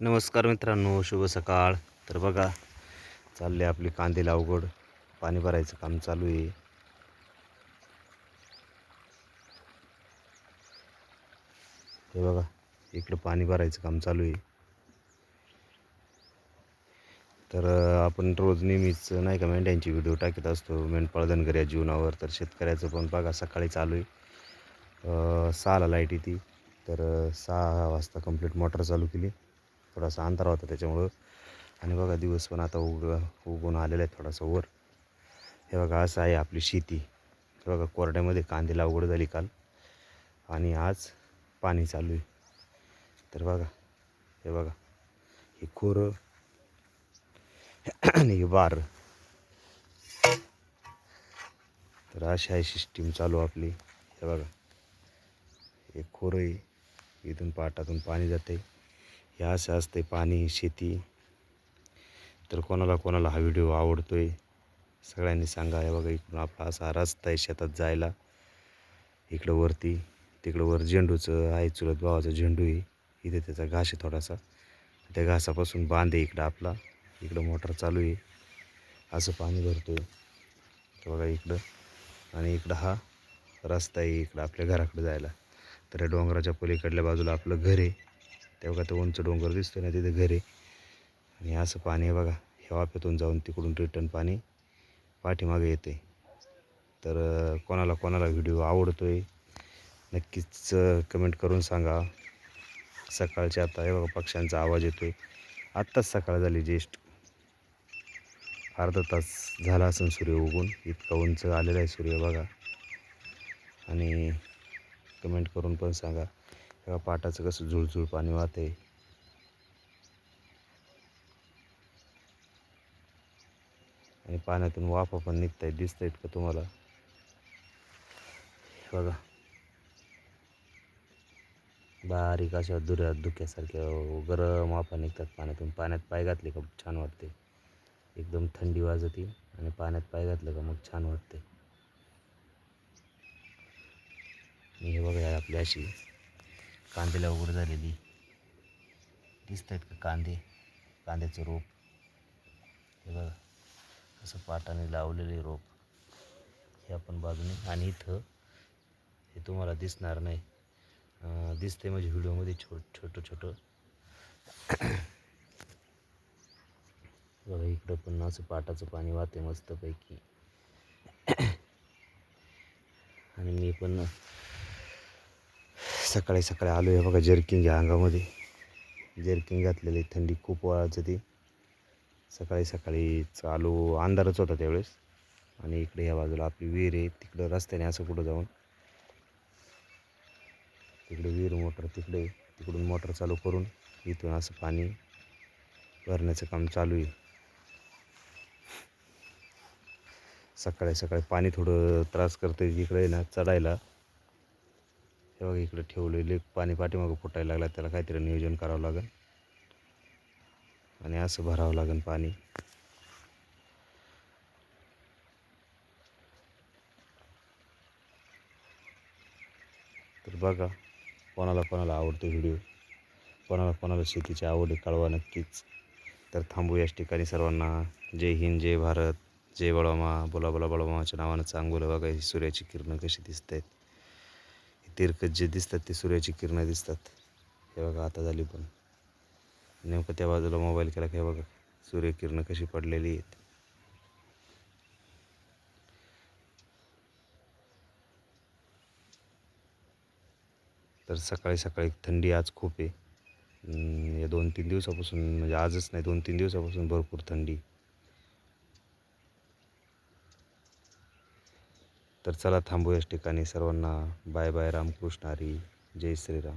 नमस्कार मित्रांनो शुभ सकाळ. तर बघा चालले आपली कांदे लावगड पाणी भरायचं काम चालू आहे. हे बघा इकडं पाणी भरायचं काम चालू आहे. तर आपण रोज नेहमीच नाही का मेंढ्यांची व्हिडिओ टाकत असतो. मेंढपाळ धनगर या जीवनावर. तर शेतकऱ्याचं पण बघा सकाळी चालू आहे. सहाला लाइट येते. तर सहा वाजता कंप्लीट मोटर चालू केली. थोडासा अंधार होता त्याच्यामुळं. आणि बघा दिवस पण आता उग उगवून आलेला आहे थोडासा वर. हे बघा असं आहे आपली शेती. हे बघा कोरड्यामध्ये कांदे लागवड झाली काल. आणि आज पाणी चालू आहे. तर बघा हे बघा हे खोरं. आणि हे बार. तर अशी आहे सिस्टीम चालू आपली. हे बघा हे खोरं आहे. इथून पाटातून पाणी जाते हे असं असते पाणी शेती. तर कोणाला कोणाला हा व्हिडिओ आवडतो आहे सगळ्यांनी सांगा. हे बघा इकडून आपला असा रस्ता आहे शेतात जायला. इकडं वरती तिकडं वर झेंडूचं आहे चुलत भावाचं झेंडू आहे. इथे त्याचा घास आहे थोडासा. त्या घासापासून बांध आहे इकडं आपला. इकडं मोटर चालू आहे. असं पाणी भरतो आहे बघा इकडं. आणि इकडं हा रस्ता आहे इकडं आपल्या घराकडे जायला. तर या डोंगराच्या पलीकडल्या बाजूला आपलं घर आहे. तेव्हा तो उंच डोंगर दिसतो ना तिथे घरे. आणि असं पाणी आहे बघा ह्या वाफ्यातून जाऊन तिकडून रिटर्न पाणी पाठीमागे येते. तर कोणाला कोणाला व्हिडिओ आवडतो आहे नक्कीच कमेंट करून सांगा. सकाळचे आता हे बघा पक्ष्यांचा आवाज येतो आहे आत्ताच सकाळ झाली ज्येष्ठ अर्धा तास झाला असून सूर्य उगून इतका उंच आलेला आहे सूर्य बघा. आणि कमेंट करून पण सांगा. तेव्हा पाटाचं कसं झुळझुळ पाणी वाहते. आणि पाण्यातून वाफा पण निघत आहेत दिसत आहेत का तुम्हाला? हे बघा. बारीक अशा दुऱ्या धुक्यासारख्या गरम वाफा निघतात पाण्यातून. पाण्यात पाय घातले का छान वाटते. एकदम थंडी वाजते आणि पाण्यात पाय घातलं का मग छान वाटते. हे बघा आपली अशी कांद्याला उघड झालेली. दिसत आहेत का कांदे? कांद्याचं रोप. हे बघा असं पाटाने लावलेले रोप. हे आपण बाजूने आणि इथं हे तुम्हाला दिसणार नाही. दिसते म्हणजे व्हिडिओमध्ये छोट छोटं छोटं. बघा इकडं पण असं पाटाचं पाणी वाहते मस्तपैकी. आणि मी पण सकाळी सकाळी आलो आहे बघा जर्किंग या अंगामध्ये. जर्किंग घातलेली थंडी खूप वाजते सकाळी सकाळी चालू अंधारच होता त्यावेळेस. आणि इकडे या बाजूला आपली विहीर आहे तिकडं रस्त्याने असं कुठं जाऊन. तिकडे विहीर मोटर तिकडे तिकडून मोटर चालू करून इथून असं पाणी भरण्याचं काम चालू आहे. सकाळी सकाळी पाणी थोडं त्रास करते इकडे ना चढायला. हे बघा इकडे ठेवलेले पाणी पाठीमागं फुटायला लागला त्याला काहीतरी नियोजन करावं लागेल. आणि असं भरावं लागेल पाणी. तर बघा कोणाला कोणाला आवडतो व्हिडिओ कोणाला कोणाला शेतीची आवड आहे कळवा नक्कीच. तर थांबू याच ठिकाणी सर्वांना. जय हिंद जय भारत जय बळवामा बोला बोला बळवामाच्या नावानं चांगलं बघा ही सूर्याची किरणं कशी दिसत आहेत तिरकत जे दिसतात ते सूर्याची किरणं दिसतात. हे बघा आता झाली पण. नेमकं त्या बाजूला मोबाईल केला काय बघा. सूर्यकिरणं कशी पडलेली आहेत. तर सकाळी सकाळी थंडी आज खूप आहे. या दोन तीन दिवसापासून म्हणजे आजच नाही दोन तीन दिवसापासून भरपूर थंडी तर चला थांबू याच ठिकाणी. सर्वांना बाय बाय. रामकृष्ण हरी. जय श्रीराम.